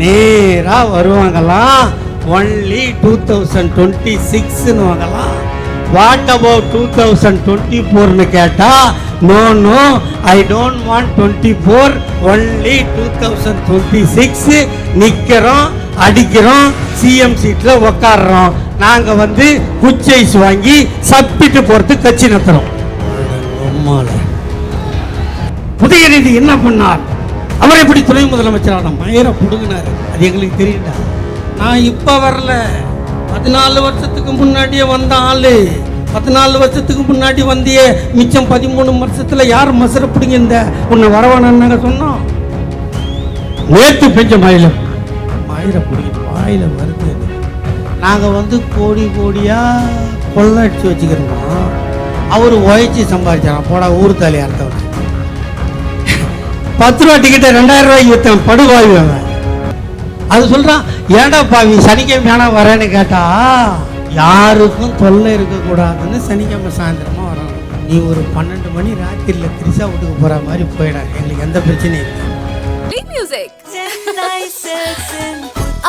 நேராக வருவாங்களாம். Only two thousand twenty சிக்ஸ்னு வாங்கலாம் what about two thousand twenty ஃபோர்னு கேட்டால் no no I don't want twenty four only two thousand twenty six நிற்கிறோம் அடிக்கிறோம் சிஎம் சீட்டில் உக்காடுறோம் நாங்கள் வந்து குச்சைஸ் வாங்கி சப்பிட்டு போகிறதுக்கு கட்சி நடத்துகிறோம் உதயநிதி என்ன பண்ணார்? அவர் எப்படி துணை முதலமைச்சரான மயிரை புடுங்கினார். அது எங்களுக்கு தெரியல. நான் இப்போ வரல. பதினாலு வருஷத்துக்கு முன்னாடியே வந்த ஆளு. பதினாலு வருஷத்துக்கு முன்னாடி வந்தியே மிச்சம் பதிமூணு வருஷத்துல யார் மசர பிடிங்க இந்த உன்னை வரவானாங்க சொன்னோம். நேற்று பெஞ்ச மயில. மயிரை பிடிங்க வாயில வருது. நாங்கள் வந்து கோடி கோடியா கொள்ளை அடிச்சு வச்சுக்கிறோம்? அவர் உழைச்சி சம்பாதிச்சாராம். போடா ஊர் தாலி அர்த்தம் பத்து ரூபா டிக்கெட்டை ரெண்டாயிரம் ரூபாய்க்கு வித்தேன் படுவாய் அவன் அது சொல்றான் ஏடா பாவி சனிக்கிழமை வேணா வரேன்னு கேட்டா யாருக்கும் தொல்லை இருக்கக்கூடாதுன்னு சனிக்கிழமை சாயந்தரமா வரணும் நீ ஒரு பன்னெண்டு மணி ராத்திரியில் திரிசா வீட்டுக்கு போற மாதிரி போயிடா எங்களுக்கு எந்த பிரச்சனையும் இல்லை.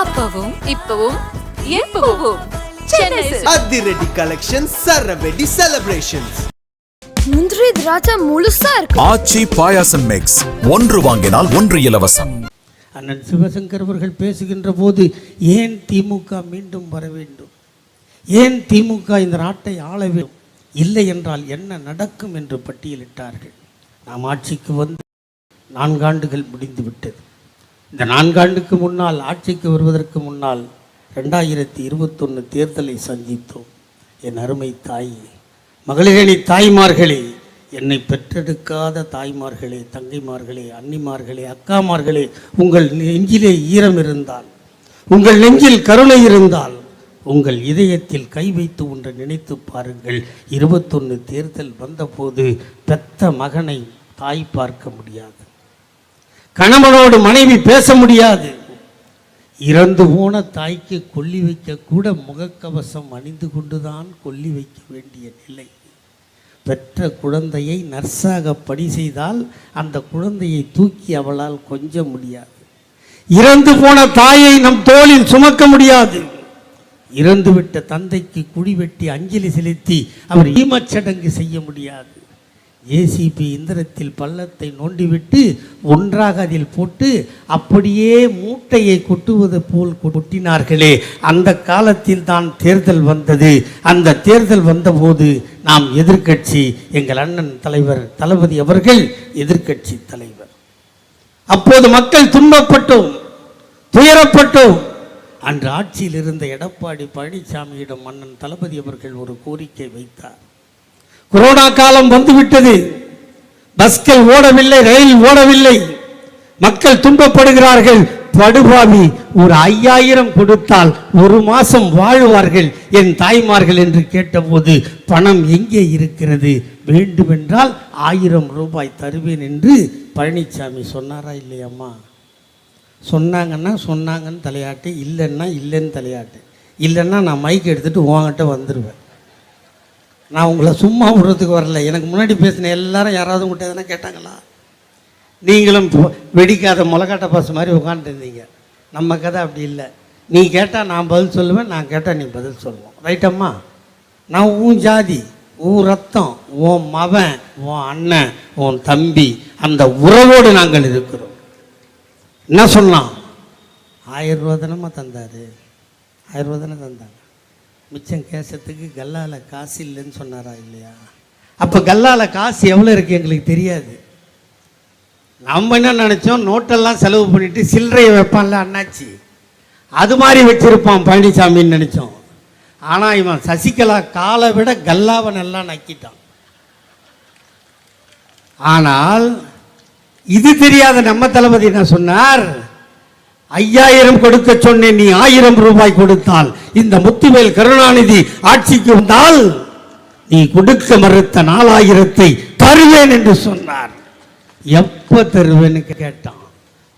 அப்பவும் இப்பவும் எப்பவும். அதிரடி கலெக்ஷன் சரவெடி செலிப்ரேஷன்ஸ் முந்திரி திராட்சை முழுசா இருக்கு. ஆச்சி பாயாசம் மிக்ஸ் ஒன்று வாங்கினால் ஒன்று இலவசம். அண்ணன் சிவசங்கர் அவர்கள் பேசுகின்ற போது ஏன் திமுக மீண்டும் வர வேண்டும்? ஏன் திமுக இந்த நாட்டை ஆள வேண்டும்? இல்லை என்றால் என்ன நடக்கும் என்று பட்டியலிட்டார்கள். நாம் ஆட்சிக்கு வந்து நான்காண்டுகள் முடிந்து விட்டது. இந்த நான்காண்டுக்கு முன்னால் ஆட்சிக்கு வருவதற்கு முன்னால் ரெண்டாயிரத்தி இருபத்தொன்று தேர்தலை சந்தித்தோம். என் அருமை தாயே மகளிரணி தாய்மார்களே என்னை பெற்றெடுக்காத தாய்மார்களே தங்கைமார்களே அன்னிமார்களே அக்காமார்களே உங்கள் நெஞ்சிலே ஈரம் இருந்தால் உங்கள் நெஞ்சில் கருணை இருந்தால் உங்கள் இதயத்தில் கை வைத்து ஒன்று நினைத்து பாருங்கள். இருபத்தொன்று தேர்தல் வந்தபோது பெத்த மகனை தாய் பார்க்க முடியாது. கணவனோடு மனைவி பேச முடியாது. இறந்து போன தாய்க்கு கொல்லி வைக்க கூட முகக்கவசம் அணிந்து கொண்டுதான் கொல்லி வைக்க வேண்டிய நிலை. பெற்ற குழந்தையை நர்ஸாக பணி செய்தால் அந்த குழந்தையை தூக்கி அவளால் கொஞ்ச முடியாது. இறந்து போன தாயை நம் தோளில் சுமக்க முடியாது. இறந்துவிட்ட தந்தைக்கு குடி வெட்டி அஞ்சலி செலுத்தி அவர் ஈமச்சடங்கு செய்ய முடியாது. ஏசிபி இந்திரத்தில் பள்ளத்தை நோண்டிவிட்டு ஒன்றாக அதில் போட்டு அப்படியே மூட்டையை கொட்டுவது போல் கொட்டினார்களே. அந்த காலத்தில் தான் தேர்தல் வந்தது. அந்த தேர்தல் வந்தபோது நாம் எதிர்க்கட்சி எங்கள் அண்ணன் தலைவர் தளபதி அவர்கள் எதிர்க்கட்சி தலைவர். அப்போது மக்கள் துன்பப்பட்டோம் துயரப்பட்டோம். அன்று ஆட்சியில் இருந்த எடப்பாடி பழனிசாமியிடம் மன்னன் தளபதி அவர்கள் ஒரு கோரிக்கை வைத்தார். கொரோனா காலம் வந்துவிட்டது. பஸ்கள் ஓடவில்லை ரயில் ஓடவில்லை. மக்கள் துன்பப்படுகிறார்கள். படுபாவி ஒரு ஐயாயிரம் கொடுத்தால் ஒரு மாசம் வாழ்வார்கள் என் தாய்மார்கள் என்று கேட்டபோது பணம் எங்கே இருக்கிறது? வேண்டுமென்றால் ஆயிரம் ரூபாய் தருவேன் என்று பழனிசாமி சொன்னாரா இல்லையம்மா? சொன்னாங்கன்னா சொன்னாங்கன்னு தலையாட்டு இல்லைன்னா இல்லைன்னு தலையாட்டு. இல்லைன்னா நான் மைக் எடுத்துட்டு உங்ககிட்ட வந்துடுவேன் நான் உங்களை சும்மா விடுறதுக்கு வரல. எனக்கு முன்னாடி பேசின எல்லாரும் யாராவது உங்கள்கிட்ட எதனா கேட்டாங்களா? நீங்களும் வெடிக்காத முளைக்காட்ட பாசு மாதிரி உட்காந்துருந்தீங்க நம்ம கதை அப்படி இல்லை. நீ கேட்டால் நான் பதில் சொல்லுவேன் நான் கேட்டால் நீ பதில் சொல்லுவோம். ரைட்டம்மா நான் உன் ஜாதி உன் ரத்தம் உன் மவன் உன் அண்ணன் உன் தம்பி அந்த உறவோடு நாங்கள் இருக்கிறோம். என்ன சொன்னான்? ஆயிரம் ரூபா தானம்மா தந்தார். ஆயிரம் ரூபா தானே தந்தாங்க. மிச்சம் கேசத்துக்கு கல்லால் காசு இல்லைன்னு சொன்னாரா இல்லையா? அப்போ கல்லால் காசு எவ்வளோ இருக்குது எங்களுக்கு தெரியாது. நம்ம என்ன நினச்சோம்? நோட்டெல்லாம் செலவு பண்ணிட்டு சில்லறையை வைப்பான்ல அண்ணாச்சி. அது மாதிரி வச்சிருப்பான் பழனிசாமின்னு நினச்சோம். ஆனால் இவன் சசிகலா காலை விட கல்லாவை நல்லா நக்கிட்டான். ஆனால் இது தெரியாத நம்ம தளபதி என்ன சொன்னார்? ஐயாயிரம் கொடுக்க சொன்னேன் நீ ஆயிரம் ரூபாய் கொடுத்தால் இந்த முத்துவேல் கருணாநிதி ஆட்சிக்கு வந்தால் நீ கொடுக்க மறுத்த நாலாயிரத்தை தருவேன் என்று சொன்னார். எப்ப தருவேன்னு கேட்டான்.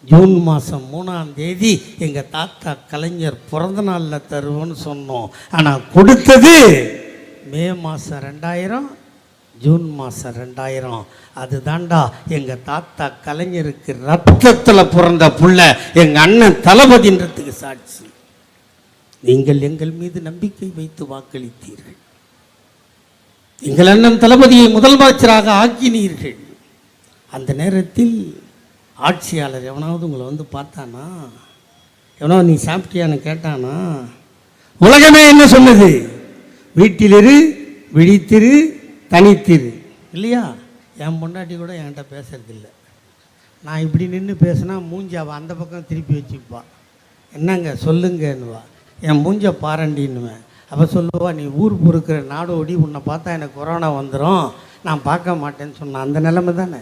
ஜூன் மாதம் மூணாம் தேதி எங்கள் தாத்தா கலைஞர் பிறந்த நாளில் தருவோன்னு சொன்னோம். ஆனால் கொடுத்தது மே மாதம் ரெண்டாயிரம் ஜூன் மாதம் ரெண்டாயிரம். அது தாண்டா எங்கள் தாத்தா கலைஞருக்கு ரத்தத்தில் பிறந்த புள்ள எங்கள் அண்ணன் தளபதின்றதுக்கு சாட்சி. நீங்கள் எங்கள் மீது நம்பிக்கை வைத்து வாக்களித்தீர்கள். எங்கள் அண்ணன் தளபதியை முதல்வாச்சராக ஆக்கினீர்கள். அந்த நேரத்தில் ஆட்சியாளர் எவனாவது உங்களை வந்து பார்த்தானா? எவனோ நீ சாப்பிட்டியான்னு கேட்டானா? உலகமே என்ன சொன்னது? வீட்டிலிரு விழித்திரு தனித்திரு இல்லையா? என் பொண்டாட்டி கூட என்கிட்ட பேசுறதில்ல. நான் இப்படி நின்று பேசினா மூஞ்சி அவள் அந்த பக்கம் திருப்பி வச்சுப்பா. என்னங்க? சொல்லுங்கன்னுவா. என் மூஞ்ச பாரண்டின்னுவேன் அவள் சொல்லுவா நீ ஊர் பொறுக்கிற நாடோடி உன்னை பார்த்தா எனக்கு கொரோனா வந்துடும் நான் பார்க்க மாட்டேன்னு சொன்னேன் அந்த நிலைமை தானே?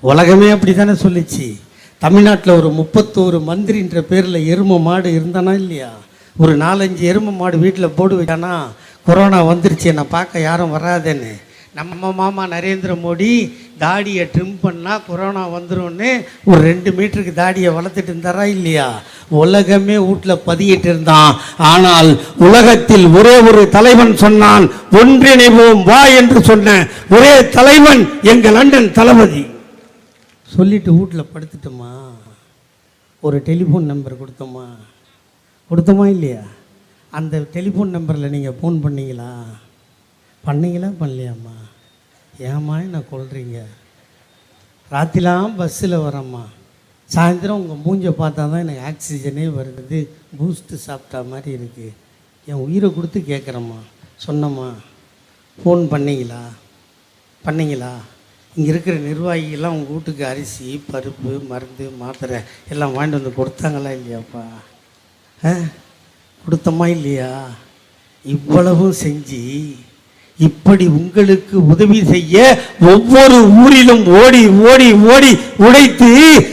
உலகமே அப்படி தானே சொல்லிச்சு. தமிழ்நாட்டில் ஒரு முப்பத்தோரு மந்திரின்ற பேரில் எருமை மாடு இருந்தானா இல்லையா? ஒரு நாலஞ்சு எருமை மாடு வீட்டில் போடு வச்சானா கொரோனா வந்துருச்சு என்னை பார்க்க யாரும் வராதேன்னு. நம்ம மாமா நரேந்திர மோடி தாடியை ட்ரிம் பண்ணால் கொரோனா வந்துடும்னு ஒரு ரெண்டு மீட்டருக்கு தாடியை வளர்த்துட்டு இருந்தாரா இல்லையா? உலகமே வீட்டில் பதியிட்டு இருந்தான். ஆனால் உலகத்தில் ஒரே ஒரு தலைவன் சொன்னான் ஒன்றிணைவோம் வா என்று சொன்ன ஒரே தலைவன் எங்கள் லண்டன் தளபதி. சொல்லிட்டு வீட்டில் படுத்துட்டோமா? ஒரு டெலிஃபோன் நம்பர் கொடுத்தோமா? கொடுத்தோமா இல்லையா? அந்த டெலிஃபோன் நம்பரில் நீங்கள் ஃபோன் பண்ணீங்களா? பண்ணீங்களா? பண்ணலையாம்மா. ஏம்மா என்ன கொள்றீங்க? ராத்திலாம் பஸ்ஸில் வரேம்மா சாயந்தரம் உங்கள் மூஞ்சை பார்த்தா தான் எனக்கு ஆக்சிஜனே வருது பூஸ்ட்டு சாப்பிட்டா மாதிரி இருக்குது என் உயிரை கொடுத்து கேட்குறேம்மா. சொன்னம்மா. ஃபோன் பண்ணீங்களா? பண்ணீங்களா? இங்கே இருக்கிற நிர்வாகிகள்லாம் உங்கள் வீட்டுக்கு அரிசி பருப்பு மருந்து மாத்திரை எல்லாம் வாங்கிட்டு வந்து கொடுத்தாங்களா இல்லையாப்பா? ஆ? கொடுத்தோமா இல்லையா? இவ்வளவும் செஞ்சு இப்படி உங்களுக்கு உதவி செய்ய ஒவ்வொரு ஊரிலும் ஓடி ஓடி ஓடி உடைத்து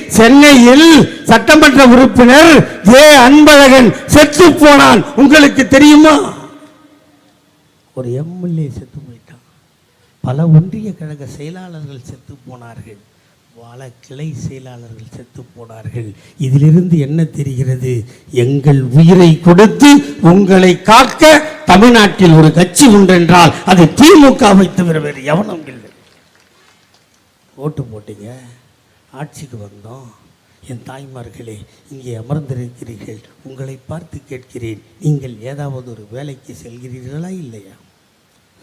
சென்னையில் சட்டமன்ற உறுப்பினர் ஏ. அன்பழகன் செத்து போனான். உங்களுக்கு தெரியுமா? ஒரு எம்எல்ஏ செத்து போயிட்டான். பல ஒன்றிய கழக செயலாளர்கள் செத்து போனார்கள். பல கிளை செயலாளர்கள் செத்து போனார்கள். இதிலிருந்து என்ன தெரிகிறது? எங்கள் உயிரை கொடுத்து உங்களை காக்க தமிழ்நாட்டில் ஒரு கட்சி உண்டென்றால் அது திமுகவை தவிர வேறு எவனும் இல்லை. ஓட்டு போட்டீங்க ஆட்சிக்கு வந்தோம். என் தாய்மார்களே இங்கே அமர்ந்திருக்கிறீர்கள். உங்களை பார்த்து கேட்கிறேன் நீங்கள் ஏதாவது ஒரு வேலைக்கு செல்கிறீர்களா இல்லையா?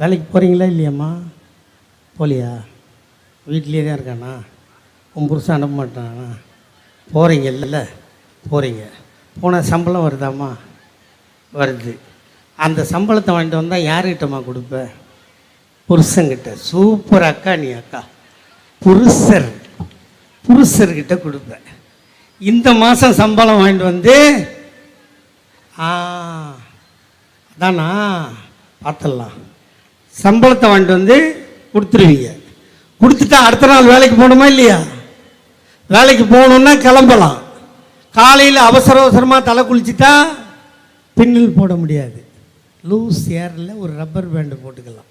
வேலைக்கு போகிறீங்களா இல்லையாம்மா? போலியா? வீட்லேயே தான் இருக்கானா? உன் புருஷன் அனுப்ப மாட்டானா? போகிறீங்கல்ல போகிறீங்க போனால் சம்பளம் வருதாம்மா? வருது. அந்த சம்பளத்தை வாங்கிட்டு வந்தால் யார்கிட்டம்மா கொடுப்ப? புருஷங்கிட்ட சூப்பர் அக்கா நீ அக்கா. புருஷர். புருஷர்கிட்ட கொடுப்பேன் இந்த மாதம் சம்பளம் வாங்கிட்டு வந்து ஆ அதானா? பார்த்துடலாம் சம்பளத்தை வாங்கிட்டு வந்து கொடுத்துருவீங்க. கொடுத்துட்டா அடுத்த நாள் வேலைக்கு போகணுமா இல்லையா? வேலைக்கு போகணுன்னா கிளம்பலாம். காலையில் அவசர அவசரமாக தலை குளிச்சுட்டா பின்னில் போட முடியாது. லூஸ் ஏரில் ஒரு ரப்பர் பேண்டு போட்டுக்கலாம்.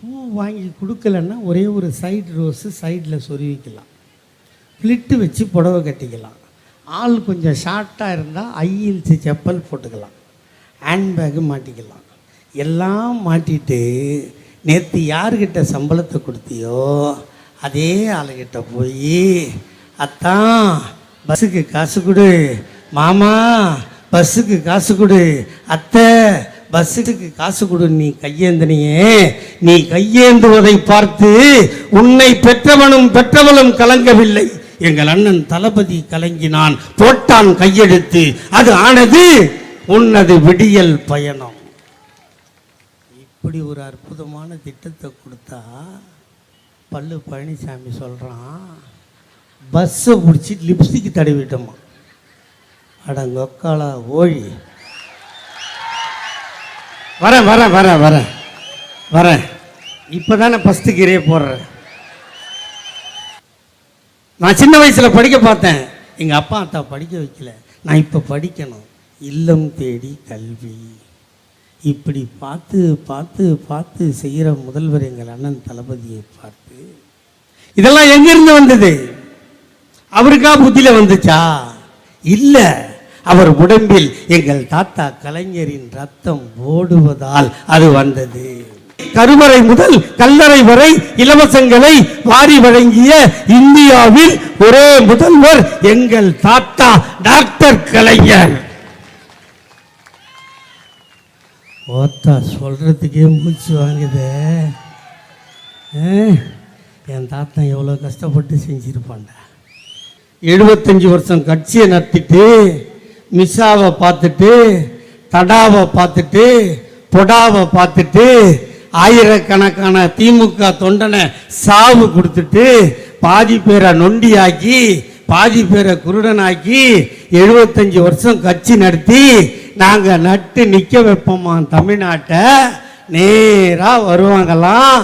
பூ வாங்கி கொடுக்கலன்னா ஒரே ஒரு சைடு ரோஸு சைடில் சொருவிக்கலாம் ஃப்ளிட்டு வச்சு புடவை கட்டிக்கலாம். ஆள் கொஞ்சம் ஷார்ட்டாக இருந்தால் ஐயில்சி செப்பல் போட்டுக்கலாம். ஹேண்ட்பேக்கு மாட்டிக்கலாம். எல்லாம் மாட்டிட்டு நேற்று யார்கிட்ட சம்பளத்தை கொடுத்தியோ அதே ஆளுகிட்ட போய் அத்தான் பஸ்ஸுக்கு காசு கொடு. மாமா பஸ்ஸுக்கு காசு கொடு. அத்தை பஸ்ஸுக்கு காசு கொடு. நீ கையேந்தினியே. நீ கையேந்துவதை பார்த்து உன்னை பெற்றவனும் பெற்றவளும் கலங்கவில்லை. எங்கள் அண்ணன் தளபதி கலங்கினான். போட்டான் கையெழுத்து. அது ஆனது உன்னது விடியல் பயணம். இப்படி ஒரு அற்புதமான திட்டத்தை கொடுத்தா பல்லு பழனிசாமி சொல்கிறான் பஸ்ஸை பிடிச்சி லிப்ஸ்டிக் தடவிட்டோமா அடங்கொக்காலா ஓழி. வரேன் வரேன் வரேன் வரேன். வரேன். இப்போ தானே ஃபஸ்ட்டு கீரையே போடுறேன். நான் சின்ன வயசில் படிக்க பார்த்தேன். எங்கள் அப்பா அத்தா படிக்க வைக்கல. நான் இப்போ படிக்கணும். இல்லம் தேடி கல்வி. இப்படி பார்த்து பார்த்து பார்த்து செய்கிற முதல்வர் எங்கள் அண்ணன் தளபதியை பார்த்து இதெல்லாம் எங்கிருந்து வந்தது? அவருக்கா புத்தியில வந்துச்சா? இல்லை. அவர் உடம்பில் எங்கள் தாத்தா கலைஞரின் ரத்தம் ஓடுவதால் அது வந்தது. கருவறை முதல் கல்லறை வரை இலவசங்களை வாரி வழங்கிய இந்தியாவில் ஒரே முதல்வர் எங்கள் தாத்தா டாக்டர் கலைஞர். ஓத்தா சொல்றதுக்கே மூச்சு வாங்குதே. என் தாத்தா எவ்வளோ கஷ்டப்பட்டு செஞ்சிருப்பான்டா. எழுபத்தஞ்சு வருஷம் கட்சியை நடத்திட்டு மிஸ்ஸாவை பார்த்துட்டு தடாவை பார்த்துட்டு பொடாவை பார்த்துட்டு ஆயிரக்கணக்கான திமுக தொண்டனை சாவு கொடுத்துட்டு பாதி பேரை நொண்டியாக்கி பாதி பேரை குருடனாக்கி எழுபத்தஞ்சு வருஷம் கட்சி நடத்தி நாங்கள் நட்டு நிற்க வைப்போமா தமிழ்நாட்டை நேராக வருவாங்களாம்.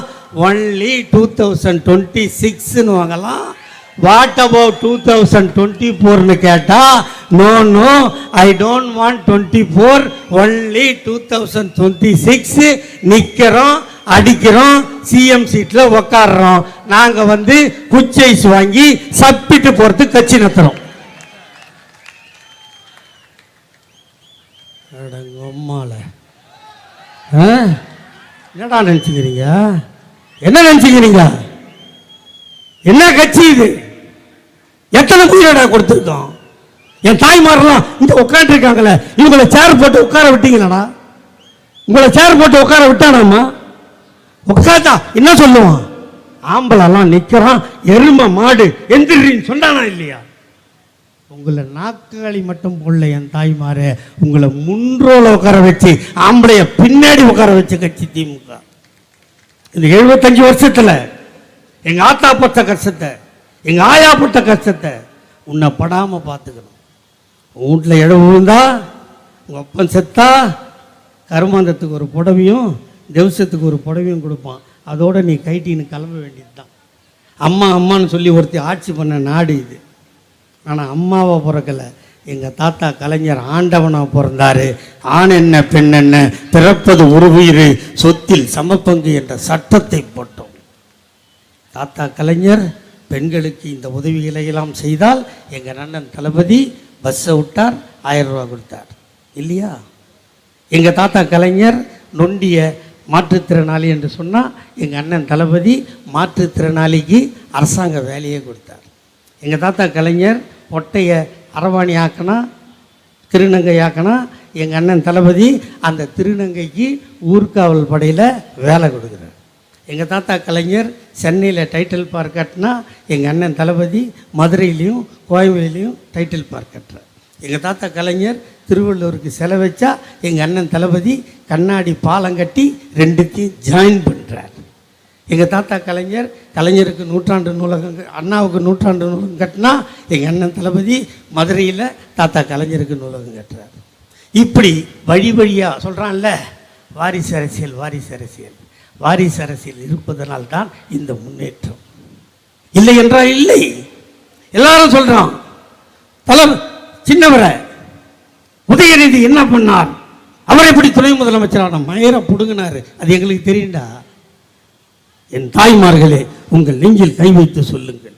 ஒன்லி டூ தௌசண்ட் டுவெண்ட்டி சிக்ஸ்னு வாங்கலாம். What about two thousand twenty ஃபோர்னு கேட்டால் no no I don't want twenty four only two thousand twenty six நிற்கிறோம் அடிக்கிறோம் சிஎம் சீட்டில் உக்காடுறோம் நாங்கள் வந்து குச்சைஸ் வாங்கி சப்பிட்டு போகிறதுக்கு கட்சி நடத்துகிறோம் அடங்கம்மால ஆ? என்னடா நினச்சிக்கிறீங்க? என்ன நினச்சிக்கிறீங்க? என்ன கட்சி இது? எத்தனை உயிரடா கொடுத்துருக்கோம்? என் தாய்மாரெல்லாம் இந்த உட்காந்துருக்காங்களே இவங்களை சேர் போட்டு உட்கார விட்டீங்களடா? உங்களை சேர் போட்டு உட்கார விட்டானாம்மா உட்காந்தா என்ன சொல்லுவான்? ஆம்பளெல்லாம் நிற்கிறான் எருமை மாடு எந்திரின்னு சொன்னானா இல்லையா? உங்களை நாக்காளி மட்டும் போடல என் தாய்மாரே உங்களை முன்றோல உட்கார வச்சு ஆம்பளைய பின்னாடி உட்கார வச்ச கட்சி திமுக. இந்த எழுபத்தஞ்சு வருஷத்தில் எங்கள் ஆத்தா பத்த கஷ்டத்தை எங்கள் ஆயா கஷ்டத்தை உன்னை படாமல் பார்த்துக்கணும். உன் வீட்டில் இடம் விழுந்தா உங்கள் அப்பன் செத்தா கருமாந்தத்துக்கு ஒரு புடவையும் தேவசத்துக்கு ஒரு புடவையும் கொடுப்பான். அதோடு நீ கைட்டின்னு கிளம்ப வேண்டியதுதான். அம்மா அம்மான்னு சொல்லி ஒருத்தி ஆட்சி பண்ண நாடு இது. ஆனால் அம்மாவை பிறக்கலை. எங்கள் தாத்தா கலைஞர் ஆண்டவனாக பிறந்தாரு. ஆண் என்ன பெண் என்ன பிறப்பது ஒரு உயிர் சொத்தில் சமப்பங்கு என்ற சட்டத்தை போட்டோம். தாத்தா கலைஞர் பெண்களுக்கு இந்த உதவிகளை எல்லாம் செய்தால் எங்கள் அண்ணன் தளபதி பஸ்ஸை விட்டார் ஆயிரம் ரூபா கொடுத்தார். இல்லையா? எங்கள் தாத்தா கலைஞர் நொண்டிய மாற்றுத்திறனாளி என்று சொன்னால் எங்கள் அண்ணன் தளபதி மாற்றுத்திறனாளிக்கு அரசாங்க வேலையை கொடுத்தார். எங்கள் தாத்தா கலைஞர் ஒட்டையை அரவாணி ஆக்கினா திருநங்கை ஆக்கினா எங்கள் அண்ணன் தளபதி அந்த திருநங்கைக்கு ஊர்காவல் படையில் வேலை கொடுக்குறார். எங்கள் தாத்தா கலைஞர் சென்னையில் டைட்டில் பார்க் கட்டினா எங்கள் அண்ணன் தளபதி மதுரையிலையும் கோயம்புலையும் டைட்டில் பார்க் கட்டுறார். எங்கள் தாத்தா கலைஞர் திருவள்ளூருக்கு செலவச்சா எங்கள் அண்ணன் தளபதி கண்ணாடி பாலம் கட்டி ரெண்டுத்தையும் ஜாயின் பண்ணுறார் எங்கள் தாத்தா கலைஞர் கலைஞருக்கு நூற்றாண்டு நூலகம் அண்ணாவுக்கு நூற்றாண்டு நூலகம் கட்டினா எங்கள் அண்ணன் தளபதி மதுரையில் தாத்தா கலைஞருக்கு நூலகம் கட்டுறார். இப்படி வழி வழியாக சொல்கிறான்ல வாரிசு அரசியல் வாரிசு அரசியல். வாரிசு அரசியல் இருப்பதனால் தான் இந்த முன்னேற்றம். இல்லை என்றால் இல்லை. எல்லாரும் சொல்றான் பல சின்னவரை உதயநிதி என்ன பண்ணார்? அவர் எப்படி துணை முதலமைச்சரான மயர புடுங்கினாரு? அது எங்களுக்கு தெரியுண்டா என் தாய்மார்களே உங்கள் நெஞ்சில் கை வைத்து சொல்லுங்கள்.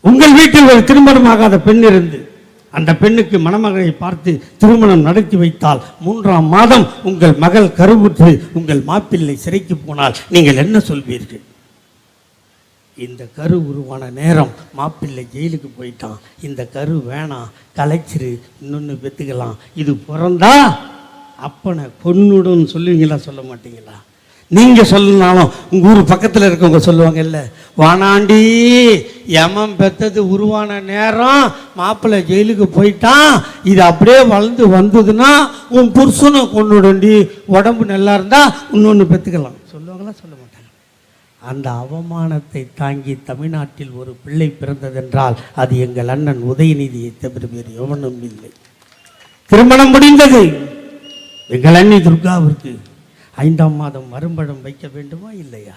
உங்கள் வீட்டில் ஒரு திருமணமாகாத பெண் இருந்து அந்த பெண்ணுக்கு மணமகனை பார்த்து திருமணம் நடத்தி வைத்தால் மூன்றாம் மாதம் உங்கள் மகள் கருவுற்று உங்கள் மாப்பிள்ளை சிறைக்கு போனால் நீங்கள் என்ன சொல்வீர்கள்? இந்த கரு உருவான நேரம் மாப்பிள்ளை ஜெயிலுக்கு போயிட்டான். இந்த கரு வேணாம் கலைச்சிரு இன்னொன்று பெற்றுக்கலாம் இது பிறந்தா அப்பனை பொண்ணுடன் சொல்லுவீங்களா சொல்ல மாட்டீங்களா? நீங்கள் சொல்லனாலும் உங்கள் ஊர் பக்கத்தில் இருக்கவங்க சொல்லுவாங்கல்ல வானாண்டி யமம் பெத்தது உருவான நேரம். மாப்பிள்ளை ஜெயிலுக்கு போயிட்டான். இது அப்படியே வளர்ந்து வந்ததுன்னா உன் புருஷனை கொண்டுடண்டி உடம்பு நல்லா இருந்தால் இன்னொன்று பெற்றுக்கலாம் சொல்லுவாங்களா சொல்ல மாட்டாங்க. அந்த அவமானத்தை தாங்கி தமிழ்நாட்டில் ஒரு பிள்ளை பிறந்ததென்றால் அது எங்கள் அண்ணன் உதயநிதியை தவிர வேறு எவனும் இல்லை. திருமணம் முடிந்தது. எங்கள் அண்ணி துர்காவிற்கு ஐந்தாம் மாதம் மறுபடம் வைக்க வேண்டுமா இல்லையா?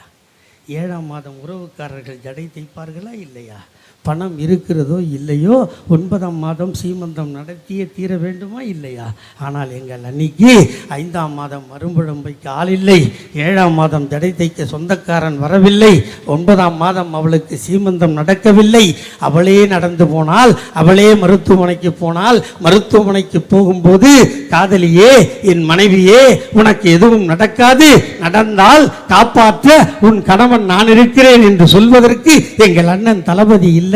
ஏழாம் மாதம் உறவுக்காரர்கள் ஜடை தைப்பார்களா இல்லையா? பணம் இருக்கிறதோ இல்லையோ ஒன்பதாம் மாதம் சீமந்தம் நடத்தியே தீர வேண்டுமா இல்லையா? ஆனால் எங்கள் அன்னைக்கு ஐந்தாம் மாதம் மறுபுழம் வைக்க ஆள் இல்லை. ஏழாம் மாதம் ஜடை தைக்க சொந்தக்காரன் வரவில்லை. ஒன்பதாம் மாதம் அவளுக்கு சீமந்தம் நடக்கவில்லை. அவளே நடந்து போனால் அவளே மருத்துவமனைக்கு போனால் மருத்துவமனைக்கு போகும்போது காதலியே என் மனைவியே உனக்கு எதுவும் நடக்காது. நடந்தால் காப்பாற்ற உன் கணவன் நான் இருக்கிறேன் என்று சொல்வதற்கு எங்கள் அண்ணன் தளபதி இல்லை.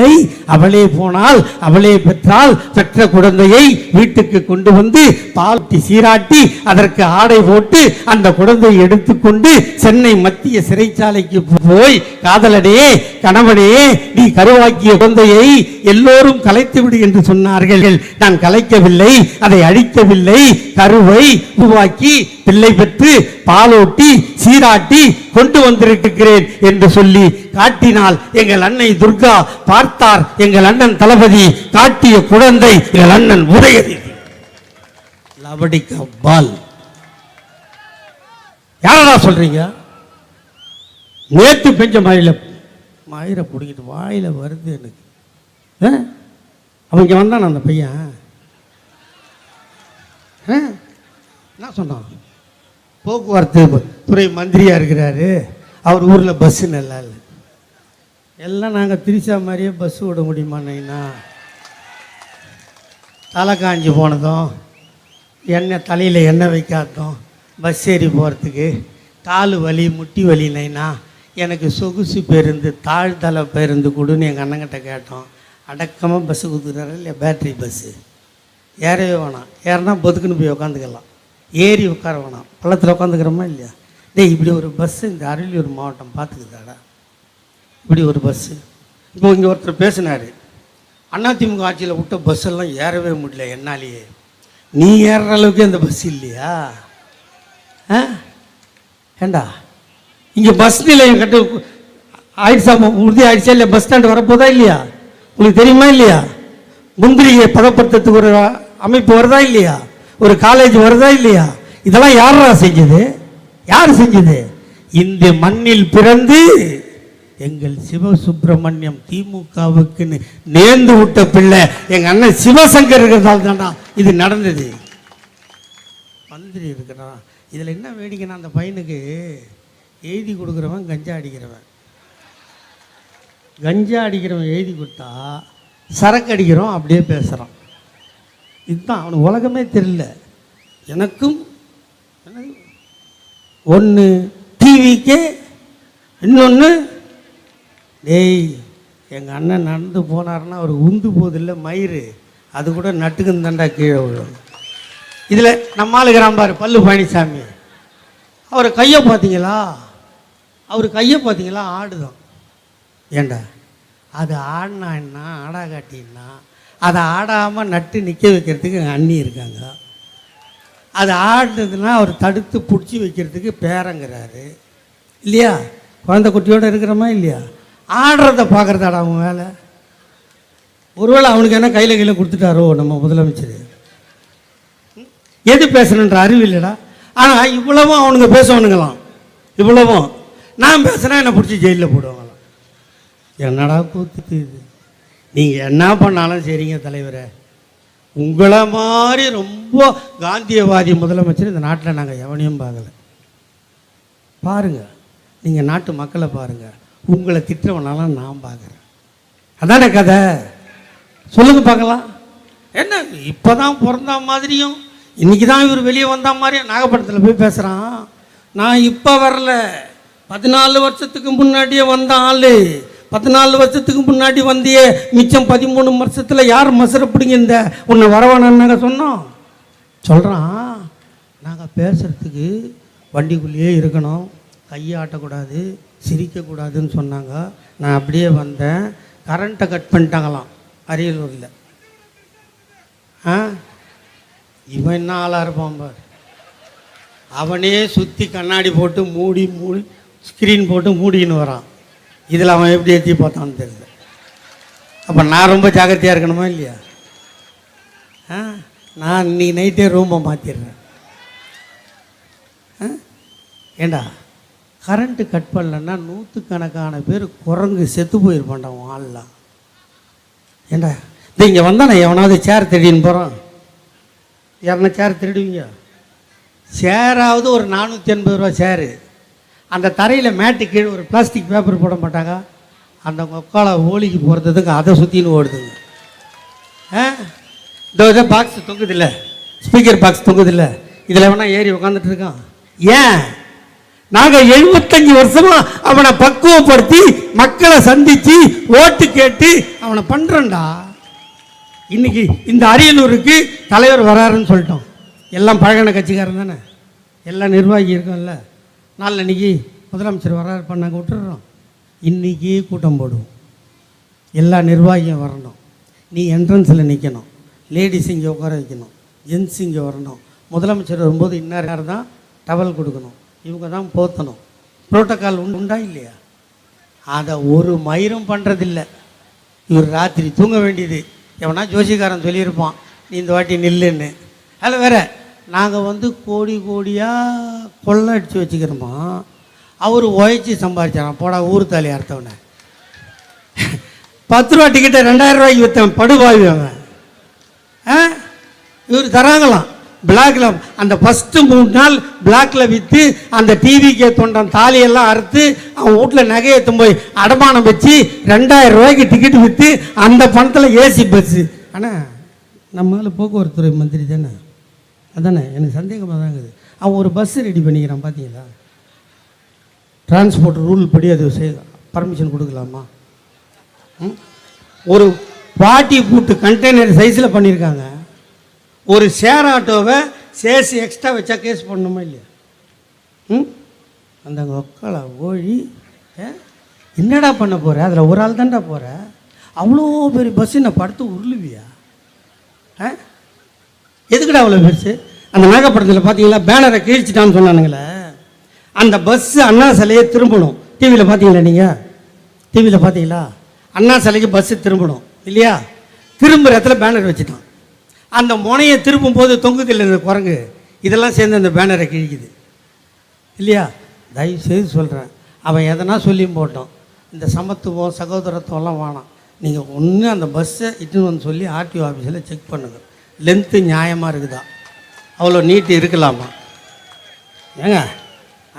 அவளே போனால் அவளே பெற்றால் பெற்ற குழந்தையை வீட்டுக்கு கொண்டு வந்து பால்ட்டி சீராட்டி அதற்கு ஆடை போட்டு அந்த குழந்தையை எடுத்துக்கொண்டு சென்னை மத்திய சிறைச்சாலைக்கு போய் காதலனே கணவனே நீ கருவாக்கிய குழந்தையை எல்லோரும் கலைத்து விடு என்று சொன்னார்கள். நான் கலைக்கவில்லை அதை அழிக்கவில்லை. கருவை உருவாக்கி பிள்ளை பெற்று பாலோட்டி சீராட்டி கொண்டு வந்திருக்கிறேன் என்று சொல்லி காட்டினால் எங்கள் அன்னை துர்கா பார்த்தார். எங்கள் அண்ணன் தளபதி காட்டிய குழந்தை எங்கள் அண்ணன் உதயதி லபடிக்க பால். யாரடா சொல்றீங்க? நேற்று பெஞ்ச மயில மயிரை பிடிக்கிட்டு வாயில வருது எனக்கு. ஆ? அவன் இங்க அந்த பையன்? என்ன சொன்னான்? போக்குவரத்து துறை மந்திரியாக இருக்கிறாரு. அவர் ஊரில் பஸ்ஸு நல்லா இல்லை. எல்லாம் நாங்கள் திருச்சா மாதிரியே பஸ்ஸு விட முடியுமா தலை காஞ்சி போனதும் எண்ணெய் தலையில் எண்ணெய் வைக்காததும் பஸ் ஏறி போகிறதுக்கு கால் வலி முட்டி வலினைனா எனக்கு சொகுசு பேருந்து தாழ்தலை பேருந்து கொடுன்னு எங்கள் அண்ணங்கிட்ட கேட்டோம். அடக்கமாக பஸ்ஸு கொடுத்துக்கிறாரு இல்லையா பேட்ரி பஸ்ஸு ஏறவே வேணாம். ஏறினா பொதுக்குன்னு போய் உட்காந்துக்கலாம் ஏறி உட்கார வேணாம். பள்ளத்தில் உட்காந்துக்கிறோமா இல்லையா? டேய் இப்படி ஒரு பஸ்ஸு இந்த அரியலூர் மாவட்டம் பார்த்துக்குதாடா. இப்படி ஒரு பஸ்ஸு இப்போ இங்கே ஒருத்தர் பேசினார். அதிமுக ஆட்சியில் விட்ட பஸ்ஸெல்லாம் ஏறவே முடியல என்னாலேயே. நீ ஏறுற அளவுக்கு அந்த பஸ் இல்லையா? ஆ? ஏண்டா? இங்கே பஸ் நிலையம் கட்டு ஆயிடுச்சா? உறுதி ஆயிடுச்சா? இல்லையா பஸ் ஸ்டாண்ட் வரப்போதா இல்லையா? உங்களுக்கு தெரியுமா இல்லையா? முந்திரியை பதப்படுத்துறதுக்கு ஒரு அமைப்பு வருதா இல்லையா? ஒரு காலேஜ் வருதா இல்லையா? இதெல்லாம் யாரா செஞ்சது? யார் செஞ்சது? இந்த மண்ணில் பிறந்து எங்கள் சிவசுப்பிரமணியம் திமுகவுக்குன்னு நேர்ந்து விட்ட பிள்ளை எங்க அண்ணன் சிவசங்கர் இருக்கிறதால தானா இது நடந்தது. மந்திரி இருக்கிறான் இதில் என்ன வேடிக்கைன்னா அந்த பையனுக்கு எழுதி கொடுக்குறவன் கஞ்சா அடிக்கிறவன். கஞ்சா அடிக்கிறவன் எழுதி கொடுத்தா சரக்கு அடிக்கிறோம் அப்படியே பேசுகிறான் இதுதான் அவனுக்கு உலகமே தெரியல. எனக்கும் ஒன்று டிவிக்கே இன்னொன்று டேய் எங்கள் அண்ணன் நடந்து போனாருன்னா அவர் உந்து போதில்ல மயிறு. அது கூட நட்டுக்குன்னு தாண்டா கீழே விழும். இதில் நம்ம ஆளுகிறான் பாரு பல்லு பழனிசாமி. அவர் கையை பார்த்தீங்களா? அவர் கையை பார்த்தீங்களா? ஆடுதான். ஏண்டா? அது ஆடினா என்ன? ஆடா காட்டினா அதை ஆடாமல் நட்டு நிற்க வைக்கிறதுக்கு எங்கள் அண்ணி இருக்காங்க. அது ஆடுனதுன்னா அவர் தடுத்து பிடிச்சி வைக்கிறதுக்கு பேரங்கிறாரு. இல்லையா? குழந்தை குட்டியோடு இருக்கிறோமா இல்லையா? ஆடுறத பார்க்குறதாடா அவன் வேலை. ஒருவேளை அவனுக்கு என்ன கையில் கையில் கொடுத்துட்டாரோ நம்ம முதலமைச்சர். எது பேசணுன்ற அறிவு இல்லைடா. ஆனால் இவ்வளவும் அவனுங்க பேசவனுங்களாம். இவ்வளவும். நான் பேசுனா என்னை பிடிச்சி ஜெயிலில் போடுவாங்களாம். என்னடா கூத்து இது? நீங்கள் என்ன பண்ணாலும் சரிங்க தலைவரை. உங்களை மாதிரி ரொம்ப காந்தியவாதி முதலமைச்சர் இந்த நாட்டில் நாங்கள் எவனையும் பார்க்கலை. பாருங்க நீங்கள் நாட்டு மக்களை பாருங்க. உங்களை திட்டவனாலாம் நான் பார்க்குறேன். அதானே கதை? சொல்லுங்கள் பார்க்கலாம். என்ன இப்போ தான் பிறந்த மாதிரியும் இன்றைக்கி தான் இவர் வெளியே வந்த மாதிரியும் நாகப்பட்டினத்தில் போய் பேசுகிறான் நான் இப்போ வரல. பதினாலு வருஷத்துக்கு முன்னாடியே வந்த ஆள். பதினாலு வருஷத்துக்கு முன்னாடி வந்தியே மிச்சம் பதிமூணு வருஷத்தில் யார் மசரப்பிடிங்க இந்த? உன்னை வரவானாங்க நாங்கள் சொன்னோம். சொல்கிறான் நாங்கள் பேசுகிறதுக்கு வண்டிக்குள்ளேயே இருக்கணும். கையை ஆட்டக்கூடாது சிரிக்கக்கூடாதுன்னு சொன்னாங்க. நான் அப்படியே வந்தேன். கரண்ட்டை கட் பண்ணிட்டாங்களாம் அரியலூரில். ஆ? இவன் என்ன ஆளாக இருப்பான் பார்? அவனே சுற்றி கண்ணாடி போட்டு மூடி மூடி ஸ்க்ரீன் போட்டு மூடின்னு வரான். இதில் அவன் எப்படி ஏற்றி பார்த்தான்னு தெரியல. அப்போ நான் ரொம்ப ஜாக்கிரதையாக இருக்கணுமா இல்லையா? ஆ? நான் இன்னைக்கு நைட்டே ரூமை மாற்றிடுறேன் ஆ? ஏண்டா? கரண்ட்டு கட் பண்ணலன்னா நூற்றுக்கணக்கான பேர் குரங்கு செத்து போயிருப்பான்டா உன் ஆள்லாம். ஏண்டா? இது இங்கே வந்தானே எவனாவது சேர் திருடின்னு போகிறான் யாருன்னா சேர் திருடுவீங்க? சேராவது ஒரு நானூற்றி எண்பது ரூபா சேரு அந்த தரையில் மேட்டு கீழே ஒரு பிளாஸ்டிக் பேப்பர் போட மாட்டாங்க. அந்த கொக்கால ஓலிக்கு போகிறதுக்கு அதை சுற்றின்னு ஓடுதுங்க. ஆ? இந்த இதை பாக்ஸ் தொங்குதில்ல. ஸ்பீக்கர் பாக்ஸ் தொங்குதில்ல. இதில் வேணால் ஏறி உட்காந்துட்டு இருக்கான்? ஏன்? நாங்கள் எழுபத்தஞ்சு வருஷமா அவனை பக்குவப்படுத்தி மக்களை சந்தித்து ஓட்டு கேட்டு அவனை பண்ணுறோம்டா இன்னைக்கு இந்த அரியலூருக்கு தலைவர் வராருன்னு சொல்லிட்டோம். எல்லாம் பழகின கட்சிக்காரன் தானே. எல்லாம் நிர்வாகி இருக்கோம்ல. நாளில் முதலமைச்சர் வராரு பண்ணாங்க விட்டுடுறோம் இன்றைக்கி கூட்டம் போடுவோம். எல்லா நிர்வாகியும் வரணும். நீ என்ட்ரன்ஸில் நிற்கணும் லேடிஸ் இங்கே உட்கார வைக்கணும். ஜென்ஸ் இங்கே வரணும். முதலமைச்சர் வரும்போது இன்னார் யார் தான்? டவல் கொடுக்கணும். இவங்க தான் போத்தணும். புரோட்டோக்கால் உண்டு உண்டா இல்லையா? அதை ஒரு மயிரும் பண்ணுறதில்ல இவர் ராத்திரி தூங்க வேண்டியது. எவனா ஜோசிக்காரன் சொல்லியிருப்பான் நீ இந்த வாட்டி நில்லுன்னு. அதில் வேற நாங்கள் வந்து கோடி கோடியாக கொள்ளை அடித்து வச்சுக்கிறோமோ? அவர் உழைச்சி சம்பாதிச்சாராம் போடா ஊர் தாலி அர்த்தவனை பத்து ரூபா டிக்கெட்டை ரெண்டாயிரம் ரூபாய்க்கு விற்றவன் படுபாவி அவன். ஆ? இவர் தராங்களாம். பிளாக்ல அந்த ஃபஸ்ட்டு மூணு நாள் பிளாக்ல விற்று அந்த டிவிக்கு தொண்டன் தாலியெல்லாம் அறுத்து அவன் வீட்டில் நகையை எடுத்துன்னு போய் அடமானம் வச்சு ரெண்டாயிரம் ரூபாய்க்கு டிக்கெட் விற்று அந்த பணத்தில் ஏசி பஸ்ஸு ஆனால் நம்மளால் போக்குவரத்துறை மந்திரி தானே? அதானே? எனக்கு சந்தேகமாக தான் இருக்குது. அவன் ஒரு பஸ் ரெடி பண்ணிக்கிறான் பார்த்தீங்களா டிரான்ஸ்போர்ட் ரூல் படி அது செய் பர்மிஷன் கொடுக்கலாமா? ம்? ஒரு பாட்டி பூட்டு கண்டெய்னர் சைஸில் பண்ணியிருக்காங்க ஒரு ஷேர் ஆட்டோவை சேஸ் எக்ஸ்ட்ரா வச்சா கேஸ் பண்ணணுமா இல்லையா? ம்? அந்த ஒக்கலை ஓழி என்னடா பண்ண போகிற அதில் ஒரு ஆள் தான்டா போகிற அவ்வளோ பெரிய பஸ்ஸு நான் படுத்து உருளுவியா? ஆ? எதுக்குடா அவ்வளோ பெருசு? அந்த நாகப்பட்டினத்தில் பார்த்தீங்களா பேனரை கிழிச்சிட்டான்னு சொன்னானுங்களே. அந்த பஸ்ஸு அண்ணா சிலையை திரும்பணும். டிவியில் பார்த்தீங்களா நீங்கள் டிவியில் பார்த்தீங்களா அண்ணா சிலைக்கு பஸ்ஸு திரும்பணும். இல்லையா? திரும்புகிற இடத்துல பேனர் வச்சுட்டான். அந்த முனையை திருப்பும் போது தொங்குதில் இருந்த குரங்கு. இதெல்லாம் சேர்ந்து அந்த பேனரை கிழிக்குது. இல்லையா? தயவு செய்து சொல்கிறேன் அவன் எதனா சொல்லியும் போட்டோம் இந்த சமத்துவம் சகோதரத்துவம்லாம் வேணாம். நீங்கள் ஒன்று அந்த பஸ்ஸை இட்டுன்னு வந்து சொல்லி ஆர்டிஓ ஆஃபீஸில் செக் பண்ணுங்கள் லென்த்து நியாயமாக இருக்குதா? அவ்வளோ நீட்டு இருக்கலாமா? ஏங்க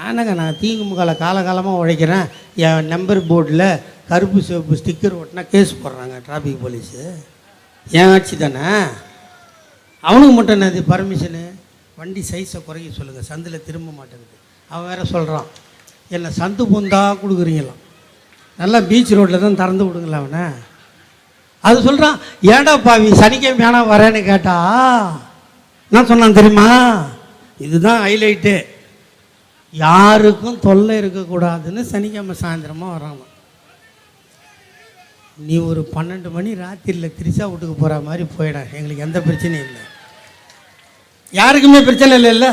ஆனாங்க நான் திமுகல காலகாலமாக உழைக்கிறேன். என் நம்பர் போர்டில் கருப்பு சிவப்பு ஸ்டிக்கர் ஓட்டினா கேஸ் போடுறாங்க டிராஃபிக் போலீஸு என் ஆட்சி தானே? அவனுக்கு மட்டும் என்னது பர்மிஷனு வண்டி சைஸை குறைக்க சொல்லுங்கள் சந்தில் திரும்ப மாட்டேங்குது. அவன் வேற சொல்கிறான் என்னை சந்து பொந்தா கொடுக்குறீங்களாம். நல்லா பீச் ரோட்டில் தான் திறந்து விடுங்களா அவனை. அது சொல்கிறான் ஏண்டா பாவி சனிக்கிழமை வேணா வரேன்னு கேட்டா? நான் சொன்னான் தெரியுமா? இதுதான் ஹைலைட்டு யாருக்கும் தொல்லை இருக்கக்கூடாதுன்னு சனிக்கிழமை சாயந்தரமாக வராங்க நீ ஒரு பன்னெண்டு மணி ராத்திரியில் திரிசா வீட்டுக்கு போகிற மாதிரி போயிட. எங்களுக்கு எந்த பிரச்சனையும் இல்லை. யாருக்குமே பிரச்சனை இல்லைல்ல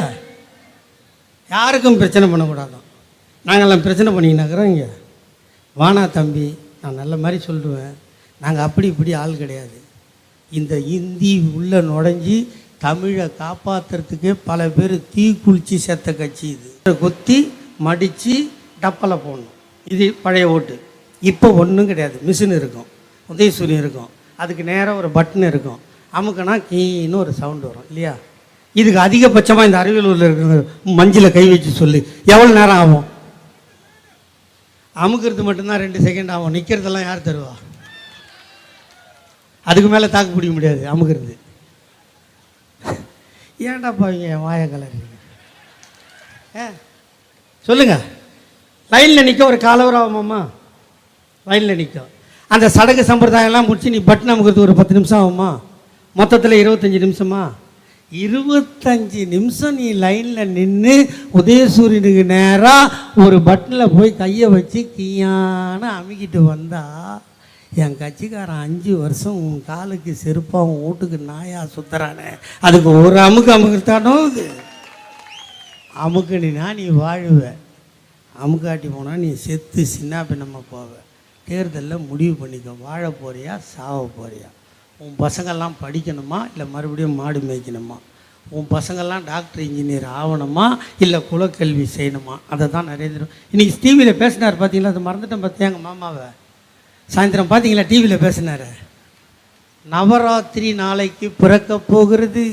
யாருக்கும் பிரச்சனை பண்ணக்கூடாதான். நாங்கள்லாம் பிரச்சனை பண்ணிக்கினாக்கிறோம் இங்கே. வானா தம்பி நான் நல்ல மாதிரி சொல்லுவேன். நாங்கள் அப்படி இப்படி ஆள் கிடையாது. இந்த இந்தி உள்ளே நுழைஞ்சி தமிழை காப்பாற்றுறதுக்கே பல பேர் தீ குளிச்சு செத்த கட்சி இது. கொத்தி மடித்து டப்பலை போடணும். இது பழைய ஓட்டு. இப்போ ஒன்றும் கிடையாது. மிஷின் இருக்கும். உதயசூரியன் இருக்கும். அதுக்கு நேராக ஒரு பட்டன் இருக்கும். அமுக்குனா கீன்னு ஒரு சவுண்டு வரும். இல்லையா? இதுக்கு அதிகபட்சமாக இந்த அரியலூரில் இருக்கிற மஞ்சளை கை வச்சு சொல்லி. எவ்வளோ நேரம் ஆகும்? அமுக்கிறது மட்டும்தான் ரெண்டு செகண்ட் ஆகும். நிற்கிறதெல்லாம் யார் தருவா? அதுக்கு மேலே தாக்கு பிடிக்க முடியாது அமுக்கிறது ஏன்டா பாவீங்க என் வாய ஏ சொல்லுங்க. லைனில் நிற்க ஒரு காலவர் ஆகுமாம்மா லைனில் நிற்கும் அந்த சடங்கு சம்பிரதாயம்லாம் முடிச்சு நீ பட்டன் அமுகிறது ஒரு பத்து நிமிஷம் ஆகுமா? மொத்தத்தில் இருபத்தஞ்சி நிமிஷமா? இருபத்தஞ்சி நிமிஷம் நீ லைனில் நின்று உதயசூரியனுக்கு நேராக ஒரு பட்டனில் போய் கையை வச்சு கீயான அமுக்கிட்டு வந்தால் என் கட்சிக்காரன் அஞ்சு வருஷம் உன் காலுக்கு செருப்பாக உன் வீட்டுக்கு நாயா சுத்துறானே. அதுக்கு ஒரு அமுக்கு அமுக்குத்தானோ இது? அமுக்குனினா நீ வாழுவ. அமுக்காட்டி போனால் நீ செத்து சின்ன பின்னமாக போவ. தேர்தலில் முடிவு பண்ணிக்கோ. வாழ போறியா சாவ போறியா? உன் பசங்கள்லாம் படிக்கணுமா இல்லை மறுபடியும் மாடு மேய்க்கணுமா? உன் பசங்கள்லாம் டாக்டர் இன்ஜினியர் ஆகணுமா இல்லை குலக்கல்வி செய்யணுமா? அதை தான் நரேந்திர இன்னைக்கு டிவியில் பேசினார் பார்த்தீங்களா அது மறந்துட்டேன் பார்த்தியா எங்கள் மாமாவை? சாயந்தரம் பார்த்தீங்களா டிவியில் பேசினார். நவராத்திரி நாளைக்கு பிறக்க போகிறது.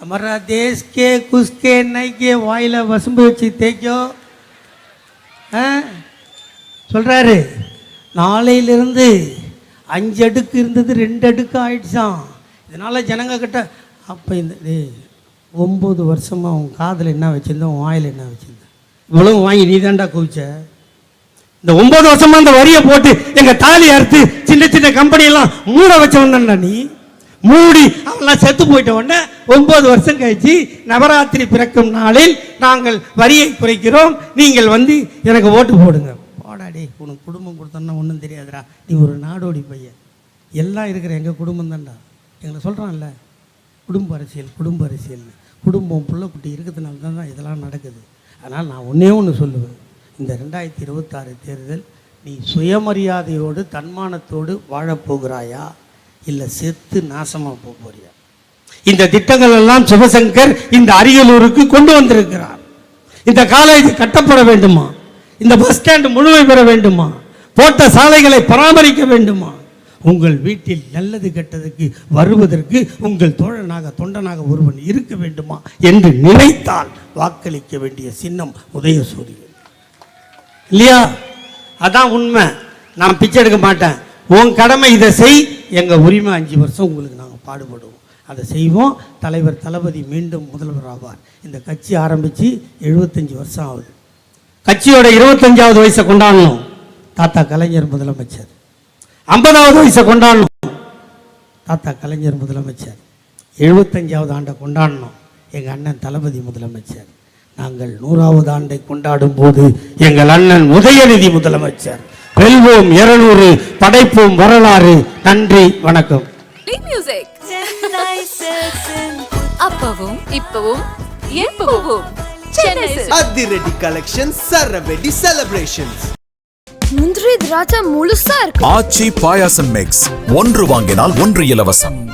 அமரா தேஸ்கே குஸ்கே நைக்கே வாயில் வசும்பு வச்சு தேய்க்கோ. சொல்கிறாரு நாளையிலிருந்து அஞ்சு அடுக்கு இருந்தது ரெண்டு அடுக்கு ஆயிடுச்சான் இதனால் ஜனங்க கிட்ட அப்போ இந்த ஒம்பது வருஷமாக உன் காதில் என்ன வச்சுருந்தோம் உன் வாயில் என்ன வச்சுருந்தேன் இவ்வளோ வாங்கி நீ தாண்டா குவிச்ச. இந்த ஒன்பது வருஷமா அந்த வரியை போட்டு எங்க தாலி அறுத்து சின்ன சின்ன கம்பெனி எல்லாம் மூட வச்சவன்டா நீ மூடி அவெல்லாம் செத்து போயிட்ட உடனே ஒன்பது வருஷம் கழிச்சு நவராத்திரி பிறக்கும் நாளில் நாங்கள் வரியை குறைக்கிறோம். நீங்கள் வந்து எனக்கு ஓட்டு போடுங்க. போடாடி உனக்கு குடும்பம் கொடுத்தோன்னா ஒன்றும் தெரியாதுடா. நீ ஒரு நாடோடி பையன். எல்லாம் இருக்கிற எங்கள் குடும்பம் தான்டா. எங்களை சொல்கிறான்ல குடும்ப அரசியல் குடும்ப அரசியல்னு. குடும்பம் பிள்ளைக்குட்டி இருக்கிறதுனால தான் இதெல்லாம் நடக்குது. அதனால் நான் ஒன்றே ஒன்று சொல்லுவேன். இந்த ரெண்டாயிரத்தி இருபத்தாறு தேர்தல் நீ சுயமரியாதையோடு தன்மானத்தோடு வாழப்போகிறாயா இல்லை செத்து நாசமாக போக போறியா? இந்த திட்டங்கள் எல்லாம் சிவசங்கர் இந்த அரியலூருக்கு கொண்டு வந்திருக்கிறார். இந்த காலேஜ் கட்டப்பட வேண்டுமா? இந்த பஸ் ஸ்டாண்டு முழுமை பெற வேண்டுமா? போட்ட சாலைகளை பராமரிக்க வேண்டுமா? உங்கள் வீட்டில் நல்லது கெட்டதுக்கு வருவதற்கு உங்கள் தோழனாக தொண்டனாக ஒருவன் இருக்க வேண்டுமா? என்று நினைத்தால் வாக்களிக்க வேண்டிய சின்னம் உதயசூரியன். இல்லையா? அதான் உண்மை. நான் பிச்சை எடுக்க மாட்டேன். உன் கடமை இதை செய். எங்கள் உரிமை அஞ்சு வருஷம் உங்களுக்கு நாங்கள் பாடுபடுவோம். அதை செய்வோம். தலைவர் தளபதி மீண்டும் முதல்வர் ஆவார். இந்த கட்சி ஆரம்பித்து எழுபத்தஞ்சு வருஷம் ஆகுது. கட்சியோட இருபத்தஞ்சாவது வயசை கொண்டாடணும். தாத்தா கலைஞர் முதலமைச்சர். ஐம்பதாவது வயசை கொண்டாடணும். தாத்தா கலைஞர் முதலமைச்சர். எழுபத்தஞ்சாவது ஆண்டை கொண்டாடணும். எங்கள் அண்ணன் தளபதி முதலமைச்சர். நாங்கள் நூறாவது ஆண்டை கொண்டாடும் போது எங்கள் அண்ணன் உதயநிதி முதலமைச்சர். வெல்வோம் இருநூறு படைப்போம் வரலாறு. நன்றி வணக்கம். அப்பவும் இப்பவும் எப்பவும். அதிரடி கலெக்ஷன் சரவெடி செலிப்ரேஷன்ஸ் முந்திரி திராட்சை முழுசா இருக்கு. ஆச்சி பாயாசம் மிக்ஸ் ஒன்று வாங்கினால் ஒன்று இலவசம்.